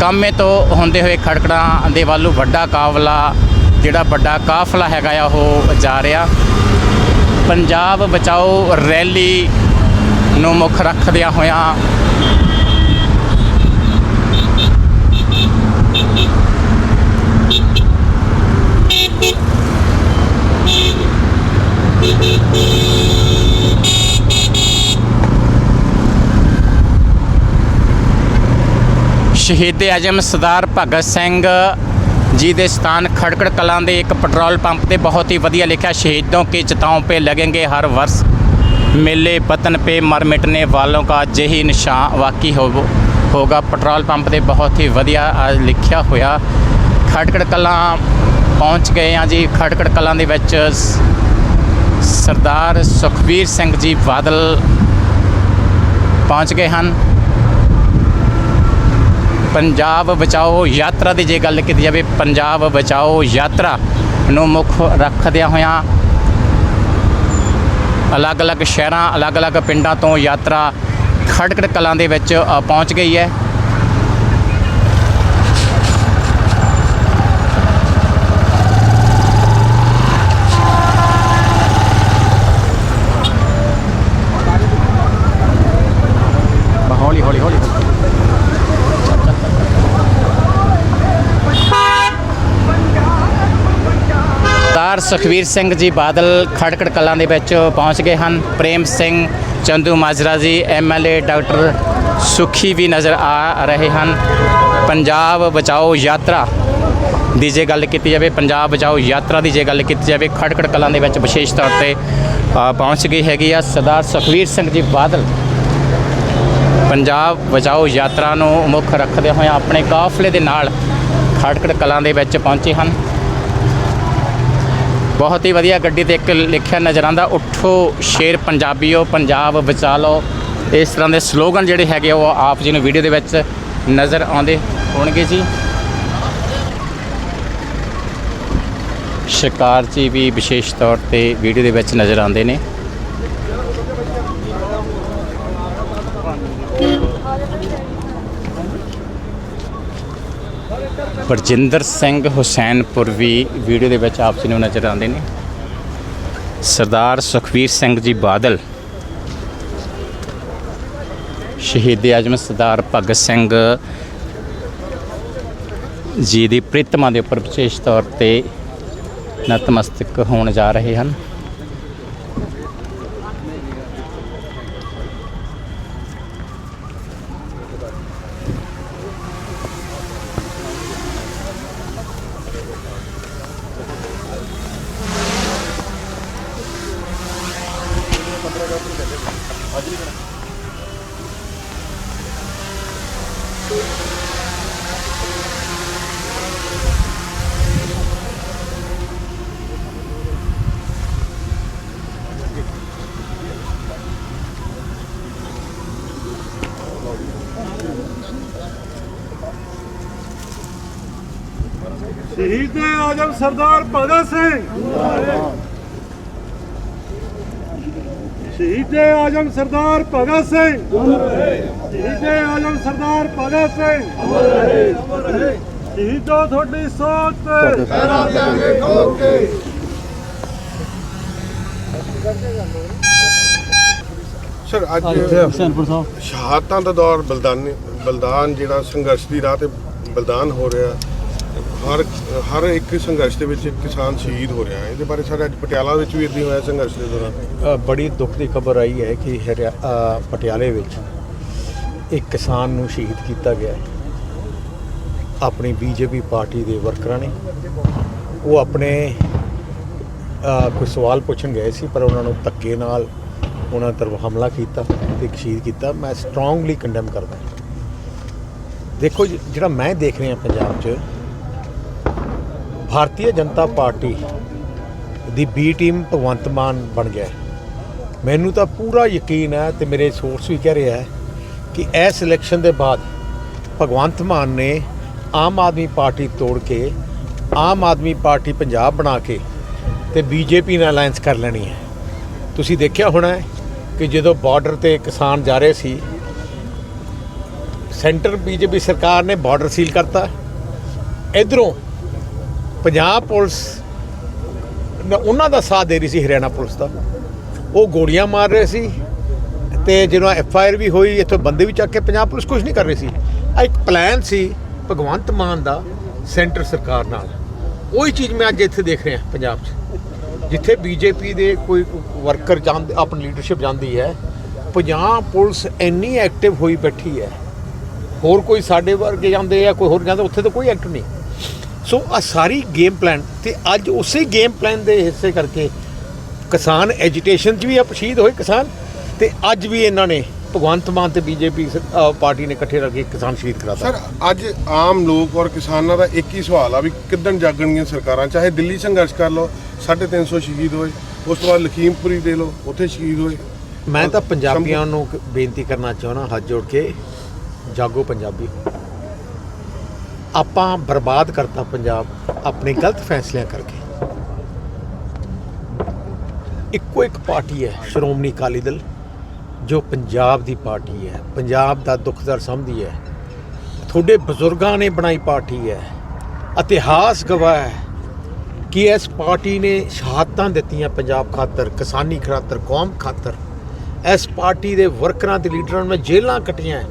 ਕਾਮੇ ਤੋਂ ਹੁੰਦੇ ਹੋਏ ਖੜਕੜਾਂ ਦੇ ਵੱਲੋਂ ਵੱਡਾ ਕਾਫਲਾ ਜਿਹੜਾ ਵੱਡਾ ਕਾਫਲਾ ਹੈਗਾ ਆ ਉਹ ਜਾ ਰਿਹਾ। ਪੰਜਾਬ ਬਚਾਓ ਰੈਲੀ ਨੂੰ ਮੁੱਖ ਰੱਖਦਿਆਂ ਹੋਇਆਂ ਸ਼ਹੀਦ ਆਜਮ ਸਰਦਾਰ ਭਗਤ ਸਿੰਘ ਜੀ ਦੇ ਸਥਾਨ ਖੜਕੜ ਕਲਾਂ ਦੇ ਇੱਕ ਪੈਟਰੋਲ ਪੰਪ ਤੇ ਬਹੁਤ ਹੀ ਵਧੀਆ ਲਿਖਿਆ, ਸ਼ਹੀਦੋਂ ਕੇ ਚਿਤਾਓਂ ਪੇ ਲਗेंगे ਹਰ ਵਰਸ। ਮੇਲੇ ਵਤਨ पे ਮਰ ਮਿਟਨੇ ਵਾਲੋਂ का ਜਹੀ ਨਿਸ਼ਾਨ ਵਾਕੀ ਹੋਗਾ। ਪੈਟਰੋਲ ਪੰਪ ਤੇ ਬਹੁਤ ਹੀ ਵਧੀਆ ਲਿਖਿਆ ਹੋਇਆ। ਖੜਕੜ ਕਲਾਂ ਪਹੁੰਚ ਗਏ ਆ ਜੀ। ਖੜਕੜ ਕਲਾਂ ਦੇ ਵਿੱਚ ਸਰਦਾਰ ਸੁਖਵੀਰ ਸਿੰਘ ਜੀ ਬਾਦਲ ਪਹੁੰਚ ਗਏ ਹਨ। ਪੰਜਾਬ ਬਚਾਓ ਯਾਤਰਾ ਦੀ ਜੇ ਗੱਲ ਕੀਤੀ ਜਾਵੇ, ਪੰਜਾਬ ਬਚਾਓ ਯਾਤਰਾ ਨੂੰ ਮੁੱਖ ਰੱਖਦਿਆਂ ਹੋਇਆਂ ਅਲੱਗ-ਅਲੱਗ ਸ਼ਹਿਰਾਂ, ਅਲੱਗ-ਅਲੱਗ ਪਿੰਡਾਂ ਤੋਂ ਯਾਤਰਾ ਖੜਕੜ ਕਲਾਂ ਦੇ ਵਿੱਚ ਪਹੁੰਚ ਗਈ ਹੈ। ਸਰਦਾਰ ਸੁਖਵੀਰ ਸਿੰਘ ਜੀ ਬਾਦਲ ਖੜਕੜ ਕਲਾਂ ਦੇ ਵਿੱਚ ਪਹੁੰਚ ਗਏ ਹਨ। ਪ੍ਰੇਮ ਸਿੰਘ, ਚੰਦੂ ਮਾਜਰਾ ਜੀ ਐਮਐਲਏ ਡਾਕਟਰ ਸੁਖੀ ਵੀ ਨਜ਼ਰ ਆ ਰਹੇ ਹਨ। ਪੰਜਾਬ ਬਚਾਓ ਯਾਤਰਾ ਦੀ ਜੇ ਗੱਲ ਕੀਤੀ ਜਾਵੇ, ਪੰਜਾਬ ਬਚਾਓ ਯਾਤਰਾ ਦੀ ਜੇ ਗੱਲ ਕੀਤੀ ਜਾਵੇ, ਖੜਕੜ ਕਲਾਂ ਦੇ ਵਿੱਚ ਵਿਸ਼ੇਸ਼ ਤੌਰ ਤੇ ਪਹੁੰਚ ਗਈ ਹੈਗੀ ਆ ਸਰਦਾਰ ਸੁਖਵੀਰ ਸਿੰਘ ਜੀ ਬਾਦਲ। ਪੰਜਾਬ ਬਚਾਓ ਯਾਤਰਾ ਨੂੰ ਮੁੱਖ ਰੱਖਦੇ ਹੋਏ ਆਪਣੇ ਕਾਫਲੇ ਦੇ ਨਾਲ ਖੜਕੜ ਕਲਾਂ ਦੇ ਵਿੱਚ ਪਹੁੰਚੇ ਹਨ। ਬਹੁਤ ਹੀ ਵਧੀਆ ਗੱਡੀ ਤੇ ਇੱਕ ਲਿਖਿਆ ਨਜ਼ਰ ਆਉਂਦਾ, ਉੱਠੋ ਸ਼ੇਰ ਪੰਜਾਬੀਓ, ਪੰਜਾਬ ਬਚਾ ਲਓ ਇਸ ਤਰ੍ਹਾਂ ਦੇ ਸਲੋਗਨ ਜਿਹੜੇ ਹੈਗੇ ਉਹ ਆਪ ਜੀ ਨੂੰ ਵੀਡੀਓ ਦੇ ਵਿੱਚ ਨਜ਼ਰ ਆਉਂਦੇ ਹੋਣਗੇ ਜੀ। ਸ਼ਿਕਾਰ ਜੀ ਵੀ ਵਿਸ਼ੇਸ਼ ਤੌਰ ਤੇ ਵੀਡੀਓ ਦੇ ਵਿੱਚ ਨਜ਼ਰ ਆਉਂਦੇ ਨੇ। ਪਰਜਿੰਦਰ ਸਿੰਘ ਹੁਸੈਨਪੁਰ ਵੀ ਵੀਡੀਓ ਦੇ ਵਿੱਚ ਆਪ ਜੀ ਨੂੰ ਨਜ਼ਰ ਆਉਂਦੇ ਨੇ। ਸਰਦਾਰ ਸੁਖਵੀਰ ਸਿੰਘ ਜੀ ਬਾਦਲ, ਸ਼ਹੀਦ ਆਜਮ ਸਰਦਾਰ ਭਗਤ ਸਿੰਘ ਜੀ ਦੀ ਪ੍ਰਿਤਮਾ ਦੇ ਉੱਪਰ ਵਿਸ਼ੇਸ਼ ਤੌਰ ਤੇ ਨਤਮਸਤਕ ਹੋਣ ਜਾ ਰਹੇ ਹਨ। ਸ਼ਹੀਦ ਆਜਮ ਸਰਦਾਰ ਭਗਤ ਸਿੰਘ। ਸ਼ਹੀਦ ਆਜਮ ਸਰਦਾਰ ਭਗਤ ਸਿੰਘ। ਸ਼ਹੀਦ ਆਜਮ ਸਰਦਾਰ ਭਗਤ ਸਿੰਘ। ਸ਼ਹੀਦੋ ਤੁਹਾਡੀ ਸੋਚ ਤੇ। ਸਰ ਅੱਜ ਸ਼ਹਾਦਤਾਂ ਦਾ ਦੌਰ ਬਲਦਾਨ ਬਲਦਾਨ ਜਿਹੜਾ ਸੰਘਰਸ਼ ਦੀ ਰਾਹ ਤੇ ਬਲਦਾਨ ਹੋ ਰਿਹਾ। ਹਰ ਹਰ ਇੱਕ ਸੰਘਰਸ਼ ਦੇ ਵਿੱਚ ਕਿਸਾਨ ਸ਼ਹੀਦ ਹੋ ਰਿਹਾ ਹੈ। ਇਹਦੇ ਬਾਰੇ ਸਰ ਅੱਜ ਪਟਿਆਲਾ ਵਿੱਚ ਵੀ ਇਦਾਂ ਹੋਇਆ ਸੰਘਰਸ਼ ਦੇ ਦੌਰਾਨ। ਬੜੀ ਦੁੱਖ ਦੀ ਖਬਰ ਆਈ ਹੈ ਕਿ ਹਰਿਆ- ਪਟਿਆਲੇ ਵਿੱਚ ਇੱਕ ਕਿਸਾਨ ਨੂੰ ਸ਼ਹੀਦ ਕੀਤਾ ਗਿਆ ਹੈ। ਆਪਣੀ ਬੀਜੇਪੀ ਪਾਰਟੀ ਦੇ ਵਰਕਰਾਂ ਨੇ। ਉਹ ਆਪਣੇ ਕੋਈ ਸਵਾਲ ਪੁੱਛਣ ਗਏ ਸੀ ਪਰ ਉਹਨਾਂ ਨੂੰ ਧੱਕੇ ਨਾਲ ਉਹਨਾਂ ਤਰਫ ਹਮਲਾ ਕੀਤਾ ਤੇ ਸ਼ਹੀਦ ਕੀਤਾ। ਮੈਂ ਸਟਰੋਂਗਲੀ ਕੰਡੈਮ ਕਰਦਾ ਦੇਖੋ ਜੀ, ਜਿਹੜਾ ਮੈਂ ਦੇਖ ਰਿਹਾ ਪੰਜਾਬ 'ਚ ਭਾਰਤੀ ਜਨਤਾ ਪਾਰਟੀ ਦੀ ਬੀ ਟੀਮ ਭਗਵੰਤ ਮਾਨ ਬਣ ਗਿਆ ਮੈਨੂੰ ਤਾਂ ਪੂਰਾ ਯਕੀਨ ਹੈ ਤੇ ਮੇਰੇ ਸੋਰਸ ਵੀ ਕਹਿ ਰਿਹਾ ਹੈ ਕਿ ਇਸ ਇਲੈਕਸ਼ਨ ਦੇ ਬਾਅਦ ਭਗਵੰਤ ਮਾਨ ਨੇ ਆਮ ਆਦਮੀ ਪਾਰਟੀ ਤੋੜ ਕੇ, ਆਮ ਆਦਮੀ ਪਾਰਟੀ ਪੰਜਾਬ ਬਣਾ ਕੇ ਤੇ ਬੀਜੇਪੀ ਨਾਲ ਅਲਾਈਅੰਸ ਕਰ ਲੈਣੀ ਹੈ। ਤੁਸੀਂ ਦੇਖਿਆ ਹੋਣਾ ਕਿ ਜਦੋਂ ਬਾਰਡਰ ਤੇ ਕਿਸਾਨ ਜਾ ਰਹੇ ਸੀ ਸੈਂਟਰ ਬੀਜੇਪੀ ਸਰਕਾਰ ਨੇ ਬਾਰਡਰ ਸੀਲ ਕਰਤਾ। ਇਧਰੋਂ ਪੰਜਾਬ ਪੁਲਿਸ ਉਹਨਾਂ ਦਾ ਸਾਥ ਦੇ ਰਹੀ ਸੀ ਹਰਿਆਣਾ ਪੁਲਿਸ ਦਾ। ਉਹ ਗੋਲੀਆਂ ਮਾਰ ਰਹੇ ਸੀ ਤੇ ਜਦੋਂ ਐਫ ਆਈ ਆਰ ਵੀ ਹੋਈ, ਇੱਥੋਂ ਬੰਦੇ ਵੀ ਚੱਕ ਕੇ ਪੰਜਾਬ ਪੁਲਿਸ ਕੁਝ ਨਹੀਂ ਕਰ ਰਹੀ ਸੀ। ਆ ਇੱਕ ਪਲਾਨ ਸੀ ਭਗਵੰਤ ਮਾਨ ਦਾ ਸੈਂਟਰ ਸਰਕਾਰ ਨਾਲ। ਉਹੀ ਚੀਜ਼ ਮੈਂ ਅੱਜ ਇੱਥੇ ਦੇਖ ਰਿਹਾ ਪੰਜਾਬ 'ਚ। ਜਿੱਥੇ ਬੀਜੇਪੀ ਦੇ ਕੋਈ ਵਰਕਰ ਜਾਂਦੇ ਆਪਣੀ ਲੀਡਰਸ਼ਿਪ ਜਾਂਦੀ ਹੈ, ਪੰਜਾਬ ਪੁਲਿਸ ਇੰਨੀ ਐਕਟਿਵ ਹੋਈ ਬੈਠੀ ਹੈ। ਹੋਰ ਕੋਈ ਸਾਡੇ ਵਰਗੇ ਜਾਂਦੇ ਆ, ਕੋਈ ਹੋਰ ਜਾਂਦਾ, ਉੱਥੇ ਤਾਂ ਕੋਈ ਐਕਟ ਨਹੀਂ। ਸੋ ਆ ਸਾਰੀ ਗੇਮ ਪਲਾਨ ਤੇ ਅੱਜ ਉਸੇ ਗੇਮ ਪਲਾਨ ਦੇ ਹਿੱਸੇ ਕਰਕੇ ਕਿਸਾਨ ਐਜੀਟੇਸ਼ਨ 'ਚ ਵੀ ਆ ਸ਼ਹੀਦ ਹੋਏ ਕਿਸਾਨ ਤੇ ਅੱਜ ਵੀ ਇਹਨਾਂ ਨੇ ਭਗਵੰਤ ਮਾਨ ਤੇ ਬੀਜੇਪੀ ਪਾਰਟੀ ਨੇ ਇਕੱਠੇ ਰਲ ਕੇ ਕਿਸਾਨ ਸ਼ਹੀਦ ਕਰਾਤਾ ਸਰ ਅੱਜ ਆਮ ਲੋਕ ਔਰ ਕਿਸਾਨਾਂ ਦਾ ਇੱਕ ਹੀ ਸਵਾਲ ਆ ਵੀ ਕਿੱਦਣ ਜਾਗਣਗੀਆਂ ਸਰਕਾਰਾਂ ਚਾਹੇ ਦਿੱਲੀ ਸੰਘਰਸ਼ ਕਰ ਲਓ 350 ਸ਼ਹੀਦ ਹੋਏ ਉਸ ਤੋਂ ਬਾਅਦ ਲਖੀਮਪੁਰੀ ਦੇ ਲਓ ਉੱਥੇ ਸ਼ਹੀਦ ਹੋਏ। ਮੈਂ ਤਾਂ ਪੰਜਾਬੀਆਂ ਨੂੰ ਬੇਨਤੀ ਕਰਨਾ ਚਾਹਣਾ ਹੱਥ ਜੋੜ ਕੇ ਜਾਗੋ ਪੰਜਾਬੀ। ਆਪਾਂ ਬਰਬਾਦ ਕਰਤਾ ਪੰਜਾਬ ਆਪਣੇ ਗਲਤ ਫੈਸਲਿਆਂ ਕਰਕੇ। ਇੱਕੋ ਇੱਕ ਪਾਰਟੀ ਹੈ ਸ਼੍ਰੋਮਣੀ ਅਕਾਲੀ ਦਲ, ਜੋ ਪੰਜਾਬ ਦੀ ਪਾਰਟੀ ਹੈ, ਪੰਜਾਬ ਦਾ ਦੁੱਖ ਦਰਦ ਸਮਝਦੀ ਹੈ। ਤੁਹਾਡੇ ਬਜ਼ੁਰਗਾਂ ਨੇ ਬਣਾਈ ਪਾਰਟੀ ਹੈ, ਇਤਿਹਾਸ ਗਵਾਹ ਹੈ ਕਿ ਇਸ ਪਾਰਟੀ ਨੇ ਸ਼ਹਾਦਤਾਂ ਦਿੱਤੀਆਂ ਪੰਜਾਬ ਖਾਤਰ, ਕਿਸਾਨੀ ਖਾਤਰ, ਕੌਮ ਖਾਤਰ। ਇਸ ਪਾਰਟੀ ਦੇ ਵਰਕਰਾਂ ਤੇ ਲੀਡਰਾਂ ਨੇ ਜੇਲ੍ਹਾਂ ਕੱਟੀਆਂ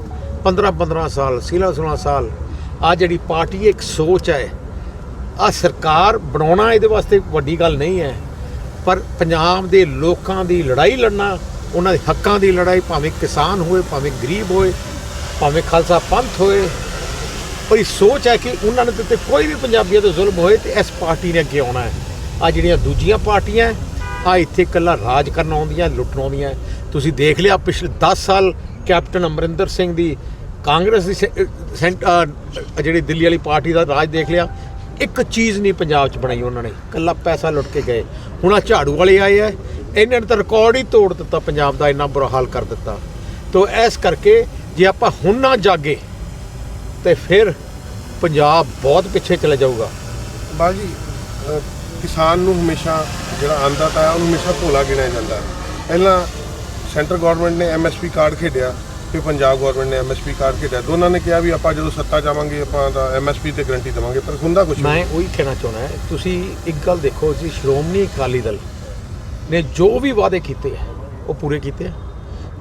15 15 ਸਾਲ 16 16 ਸਾਲ। ਆ ਜਿਹੜੀ ਪਾਰਟੀ ਇੱਕ ਸੋਚ ਹੈ। ਆ ਸਰਕਾਰ ਬਣਾਉਣਾ ਇਹਦੇ ਵਾਸਤੇ ਵੱਡੀ ਗੱਲ ਨਹੀਂ ਹੈ, ਪਰ ਪੰਜਾਬ ਦੇ ਲੋਕਾਂ ਦੀ ਲੜਾਈ ਲੜਨਾ, ਉਹਨਾਂ ਦੇ ਹੱਕਾਂ ਦੀ ਲੜਾਈ, ਭਾਵੇਂ ਕਿਸਾਨ ਹੋਏ, ਭਾਵੇਂ ਗਰੀਬ ਹੋਏ, ਭਾਵੇਂ ਖਾਲਸਾ ਪੰਥ ਹੋਏ, ਪਰ ਇਹ ਸੋਚ ਹੈ ਕਿ ਉਹਨਾਂ ਨੇ ਤੇ ਕੋਈ ਵੀ ਪੰਜਾਬੀਆਂ ਤੇ ਜ਼ੁਲਮ ਹੋਏ ਤੇ ਇਸ ਪਾਰਟੀ ਨੇ ਅੱਗੇ ਆਉਣਾ ਹੈ। ਆ ਜਿਹੜੀਆਂ ਦੂਜੀਆਂ ਪਾਰਟੀਆਂ, ਆ ਇੱਥੇ ਇਕੱਲਾ ਰਾਜ ਕਰਨ ਆਉਂਦੀਆਂ, ਲੁੱਟਣ ਆਉਂਦੀਆਂ। ਤੁਸੀਂ ਦੇਖ ਲਿਆ ਪਿਛਲੇ 10 ਸਾਲ ਕੈਪਟਨ ਅਮਰਿੰਦਰ ਸਿੰਘ ਦੀ ਕਾਂਗਰਸ ਦੀ ਸੈ- ਸੈਂਟ ਜਿਹੜੀ ਦਿੱਲੀ ਵਾਲੀ ਪਾਰਟੀ ਦਾ ਰਾਜ ਦੇਖ ਲਿਆ ਇੱਕ ਚੀਜ਼ ਨਹੀਂ ਪੰਜਾਬ 'ਚ ਬਣਾਈ ਉਹਨਾਂ ਨੇ ਇਕੱਲਾ ਪੈਸਾ ਲੁੱਟ ਕੇ ਗਏ। ਹੁਣ ਆ ਝਾੜੂ ਵਾਲੇ ਆਏ ਆ ਇਹਨਾਂ ਨੇ ਤਾਂ ਰਿਕਾਰਡ ਹੀ ਤੋੜ ਦਿੱਤਾ ਪੰਜਾਬ ਦਾ ਇੰਨਾ ਬੁਰਾ ਹਾਲ ਕਰ ਦਿੱਤਾ। ਤੋ ਇਸ ਕਰਕੇ ਜੇ ਆਪਾਂ ਹੁਣ ਨਾ ਜਾਗੇ ਤੇ ਫਿਰ ਪੰਜਾਬ ਬਹੁਤ ਪਿੱਛੇ ਚਲਾ ਜਾਊਗਾ। ਬਾਜੀ ਅ, ਕਿਸਾਨ ਨੂੰ ਹਮੇਸ਼ਾ ਜਿਹੜਾ ਆਂਦਾ ਤਾਂ ਉਹਨੂੰ ਹਮੇਸ਼ਾ ਭੋਲਾ ਗਿਣਿਆ ਜਾਂਦਾ। ਪਹਿਲਾਂ ਸੈਂਟਰ ਗਵਰਨਮੈਂਟ ਨੇ ਐਮਐਸਪੀ ਕਾਰਡ ਖੇਡਿਆ ਫਿਰ ਪੰਜਾਬ ਗਵਰਨਮੈਂਟ ਨੇ ਐਮਐਸਪੀ ਕਾਰਡ ਖੇਡਿਆ ਦੋਨਾਂ ਨੇ ਕਿਹਾ ਵੀ ਆਪਾਂ ਜਦੋਂ ਸੱਤਾ ਜਾਵਾਂਗੇ, ਆਪਾਂ ਤਾਂ ਐਮਐਸਪੀ ਤੇ ਗਰੰਟੀ ਦੇਵਾਂਗੇ, ਪਰ ਹੁੰਦਾ ਕੁਝ ਮੈਂ ਉਹੀ ਕਹਿਣਾ ਚਾਹੁੰਦਾ ਤੁਸੀਂ ਇੱਕ ਗੱਲ ਦੇਖੋ, ਜੀ ਸ਼੍ਰੋਮਣੀ ਅਕਾਲੀ ਦਲ ਨੇ ਜੋ ਵੀ ਵਾਅਦੇ ਕੀਤੇ ਆ, ਉਹ ਪੂਰੇ ਕੀਤੇ ਆ।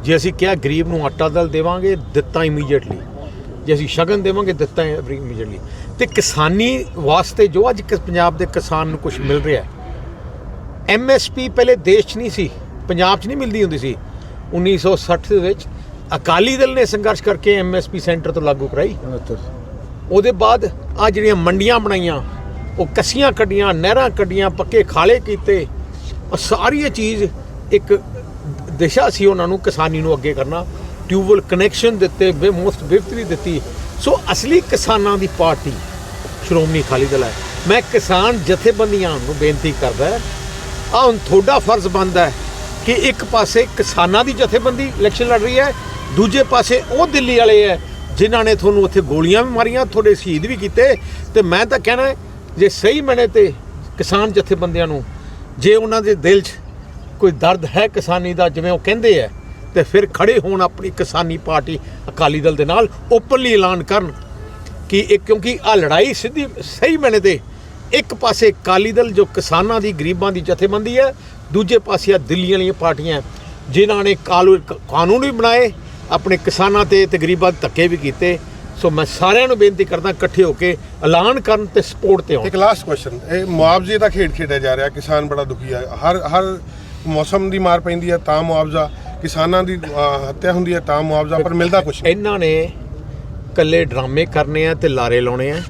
ਜੇ ਅਸੀਂ ਕਿਹਾ ਗਰੀਬ ਨੂੰ ਆਟਾ ਦਲ ਦੇਵਾਂਗੇ, ਦਿੱਤਾ ਇਮੀਡੀਏਟਲੀ ਜੇ ਅਸੀਂ ਸ਼ਗਨ ਦੇਵਾਂਗੇ, ਦਿੱਤਾ ਇਮੀਡੀਏਟਲੀ ਤੇ ਕਿਸਾਨੀ ਵਾਸਤੇ ਜੋ ਅੱਜ ਪੰਜਾਬ ਦੇ ਕਿਸਾਨ ਨੂੰ ਕੁਝ ਮਿਲ ਰਿਹਾ ਹੈ, ਐਮਐਸਪੀ ਪਹਿਲੇ ਦੇਸ਼ 'ਚ ਨਹੀਂ ਸੀ, ਪੰਜਾਬ 'ਚ ਨਹੀਂ ਮਿਲਦੀ ਹੁੰਦੀ ਸੀ। 1960 ਦੇ ਵਿੱਚ ਅਕਾਲੀ ਦਲ ਨੇ ਸੰਘਰਸ਼ ਕਰਕੇ ਐਮਐਸਪੀ ਸੈਂਟਰ ਤੋਂ ਲਾਗੂ ਕਰਾਈ। ਉਹਦੇ ਬਾਅਦ ਆ ਜਿਹੜੀਆਂ ਮੰਡੀਆਂ ਬਣਾਈਆਂ, ਉਹ ਕੱਸੀਆਂ ਕੱਢੀਆਂ, ਨਹਿਰਾਂ ਕੱਢੀਆਂ, ਪੱਕੇ ਖਾਲੇ ਕੀਤੇ, ਉਹ ਸਾਰੀ ਇਹ ਚੀਜ਼ ਇੱਕ ਦਿਸ਼ਾ ਸੀ ਉਹਨਾਂ ਨੂੰ ਕਿਸਾਨੀ ਨੂੰ ਅੱਗੇ ਕਰਨਾ। ਟਿਊਬਵੈਲ ਕਨੈਕਸ਼ਨ ਦਿੱਤੇ, ਬੇ ਮੁਫਤ ਬਿਹਤਰੀ ਦਿੱਤੀ। ਸੋ ਅਸਲੀ ਕਿਸਾਨਾਂ ਦੀ ਪਾਰਟੀ ਸ਼੍ਰੋਮਣੀ ਅਕਾਲੀ ਦਲ ਹੈ। ਮੈਂ ਕਿਸਾਨ ਜਥੇਬੰਦੀਆਂ ਨੂੰ ਬੇਨਤੀ ਕਰਦਾ ਆ ਹੁਣ ਤੁਹਾਡਾ ਫਰਜ਼ ਬਣਦਾ ਹੈ ਕਿ ਇੱਕ ਪਾਸੇ ਕਿਸਾਨਾਂ ਦੀ ਜਥੇਬੰਦੀ ਇਲੈਕਸ਼ਨ ਲੜ ਰਹੀ ਹੈ ਦੂਜੇ ਪਾਸੇ ਉਹ ਦਿੱਲੀ ਵਾਲੇ ਹੈ ਜਿਨ੍ਹਾਂ ਨੇ ਤੁਹਾਨੂੰ ਉੱਥੇ ਗੋਲੀਆਂ ਵੀ ਮਾਰੀਆਂ, ਤੁਹਾਡੇ ਸ਼ਹੀਦ ਵੀ ਕੀਤੇ। ਤੇ ਮੈਂ ਤਾਂ ਕਹਿਣਾ ਜੇ ਸਹੀ ਮਨੇ ਤੇ ਕਿਸਾਨ ਜਥੇਬੰਦੀਆਂ ਨੂੰ, ਜੇ ਉਹਨਾਂ ਦੇ ਦਿਲ 'ਚ ਕੋਈ ਦਰਦ ਹੈ ਕਿਸਾਨੀ ਦਾ, ਜਿਵੇਂ ਉਹ ਕਹਿੰਦੇ ਹੈ ਤੇ ਫਿਰ ਖੜੇ ਹੋਣ ਆਪਣੀ ਕਿਸਾਨੀ ਪਾਰਟੀ ਅਕਾਲੀ ਦਲ ਦੇ ਨਾਲ ਓਪਨਲੀ ਐਲਾਨ ਕਰਨ ਕਿ ਇਹ ਕਿਉਂਕਿ ਆ ਲੜਾਈ ਸਿੱਧੀ, ਸਹੀ ਮੈਨੇ ਤੇ ਇੱਕ ਪਾਸੇ ਅਕਾਲੀ ਦਲ ਜੋ ਕਿਸਾਨਾਂ ਦੀ, ਗਰੀਬਾਂ ਦੀ ਜਥੇਬੰਦੀ ਹੈ ਦੂਜੇ ਪਾਸੇ ਆ ਦਿੱਲੀ ਵਾਲੀਆਂ ਪਾਰਟੀਆਂ ਜਿਨ੍ਹਾਂ ਨੇ ਕਾਲੂ- ਕ- ਕਾਨੂੰਨ ਵੀ ਬਣਾਏ ਆਪਣੇ ਕਿਸਾਨਾਂ ਤੇ ਤੇ ਗਰੀਬਾਂ ਦੇ ਧੱਕੇ ਵੀ ਕੀਤੇ। ਸੋ ਮੈਂ ਸਾਰਿਆਂ ਨੂੰ ਬੇਨਤੀ ਕਰਦਾ ਇਕੱਠੇ ਹੋ ਕੇ ਐਲਾਨ ਕਰਨ ਤੇ ਸਪੋਰਟ ਤੇ ਆਉਣ। ਇੱਕ ਲਾਸਟ ਕੁਐਸਚਨ ਇਹ ਮੁਆਵਜ਼ੇ ਦਾ ਖੇਡ ਖੇਡਿਆ ਜਾ ਰਿਹਾ ਕਿਸਾਨ ਬੜਾ ਦੁਖੀ ਹੈ ਹਰ ਹਰ ਮੌਸਮ ਦੀ ਮਾਰ ਪੈਂਦੀ ਹੈ ਤਾਂ ਮੁਆਵਜ਼ਾ ਕਿਸਾਨਾਂ ਦੀ ਹੱਤਿਆ ਹੁੰਦੀ ਹੈ ਤਾਂ ਮੁਆਵਜ਼ਾ ਪਰ ਮਿਲਦਾ ਕੁਝ ਇਹਨਾਂ ਨੇ ਕੱਲੇ ਡਰਾਮੇ ਕਰਨੇ ਆ ਤੇ ਲਾਰੇ ਲਾਉਣੇ ਆ।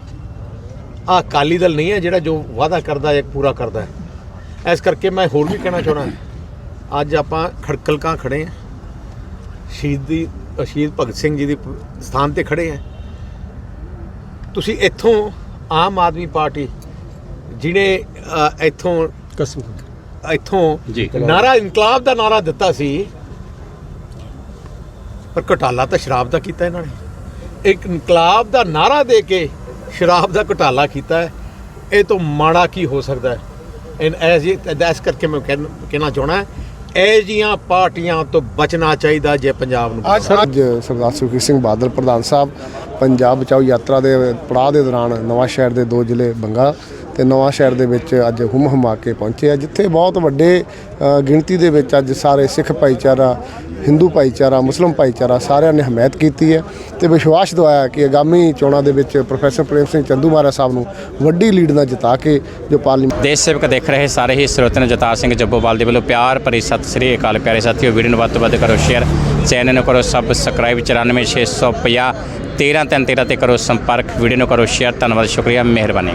ਆ ਅਕਾਲੀ ਦਲ ਨਹੀਂ ਹੈ ਜਿਹੜਾ ਜੋ ਵਾਅਦਾ ਕਰਦਾ ਹੈ ਪੂਰਾ ਕਰਦਾ। ਹੈ ਇਸ ਕਰਕੇ ਮੈਂ ਹੋਰ ਵੀ ਕਹਿਣਾ ਚਾਹਣਾ ਅੱਜ ਆਪਾਂ ਖੜਕਲਕਾਂ ਖੜੇ ਆ। ਸ਼ਹੀਦੀ ਸ਼ਹੀਦ ਭਗਤ ਸਿੰਘ ਜੀ ਦੀ ਸਥਾਨ ਤੇ ਖੜੇ ਆ ਤੁਸੀਂ ਇੱਥੋਂ ਆਮ ਆਦਮੀ ਪਾਰਟੀ ਜਿਹਨੇ ਇੱਥੋਂ ਕਸਮ ਇੱਥੋਂ। ਨਾਰਾ ਇਨਕਲਾਬ ਦਾ ਨਾਰਾ ਦਿੱਤਾ ਸੀ ਪਰ ਘਟਾਲਾ ਤਾਂ ਸ਼ਰਾਬ ਦਾ ਕੀਤਾ ਇਹਨਾਂ ਨੇ। ਇੱਕ ਇਨਕਲਾਬ ਦਾ ਨਾਰਾ ਦੇ ਕੇ ਸ਼ਰਾਬ ਦਾ ਘਟਾਲਾ ਕੀਤਾ ਹੈ। ਇਹ ਤੋਂ ਮਾੜਾ ਕੀ ਹੋ ਸਕਦਾ ਹੈ? ਇਨ ਐਸ ਇਸ ਕਰਕੇ ਮੈਂ ਕਹਿਣ- ਕਹਿਣਾ ਚਾਹਣਾ ਇਹ ਜੀਆਂ ਪਾਰਟੀਆਂ ਤੋਂ ਬਚਣਾ ਚਾਹੀਦਾ ਜੇ ਪੰਜਾਬ ਨੂੰ ਅੱਜ ਸਰਦਾਰ ਸੁਖਬੀਰ ਸਿੰਘ ਬਾਦਲ ਪ੍ਰਧਾਨ ਸਾਹਿਬ ਪੰਜਾਬ ਬਚਾਓ ਯਾਤਰਾ ਦੇ ਪੜਾਅ ਦੇ ਦੌਰਾਨ ਨਵਾਂ ਸ਼ਹਿਰ ਦੇ ਦੋ ਜ਼ਿਲ੍ਹੇ ਬੰਗਾ ਤੇ ਨਵਾਂ ਸ਼ਹਿਰ ਦੇ ਵਿੱਚ ਅੱਜ ਹੁਮ ਹੁਮਾ ਕੇ ਪਹੁੰਚੇ ਆ ਜਿੱਥੇ ਬਹੁਤ ਵੱਡੇ ਗਿਣਤੀ ਦੇ ਵਿੱਚ ਅੱਜ ਸਾਰੇ ਸਿੱਖ ਭਾਈਚਾਰਾ ਹਿੰਦੂ ਭਾਈਚਾਰਾ, ਮੁਸਲਮ ਭਾਈਚਾਰਾ ਸਾਰਿਆਂ ਨੇ ਹਮਾਇਤ ਕੀਤੀ ਹੈ ਤੇ ਵਿਸ਼ਵਾਸ ਦਵਾਇਆ ਕਿ ਆਗਾਮੀ ਚੋਣਾਂ ਦੇ ਵਿੱਚ ਪ੍ਰੋਫੈਸਰ ਪ੍ਰੇਮ ਸਿੰਘ ਚੰਦੂਮਾਰਾ ਸਾਹਿਬ ਨੂੰ ਵੱਡੀ ਲੀਡ ਨਾਲ ਜਿਤਾ ਕੇ ਜੋ ਪਾਰਲੀਮੈਂਟ ਦੇਸ਼ ਸੇਵਕ ਦੇਖ ਰਹੇ ਸਾਰੇ ਹੀ ਸਰੋਤਿਆਂ ਨੂੰ ਜਤਾ ਸਿੰਘ ਜੱਬੋਵਾਲ ਦੇ ਵੱਲੋਂ ਪਿਆਰ ਭਰੀ ਸਤਿ ਸ੍ਰੀ ਅਕਾਲ, ਪਿਆਰੇ ਸਾਥੀਓ। ਵੀਡੀਓ ਨੂੰ ਵੱਧ ਤੋਂ ਵੱਧ ਕਰੋ ਸ਼ੇਅਰ ਚੈਨਲ ਨੂੰ ਕਰੋ ਸਬਸਕ੍ਰਾਈਬ 94650 1313 ਤੇ ਕਰੋ ਸੰਪਰਕ। ਵੀਡੀਓ ਨੂੰ ਕਰੋ ਸ਼ੇਅਰ ਧੰਨਵਾਦ, ਸ਼ੁਕਰੀਆ, ਮਿਹਰਬਾਨੀ।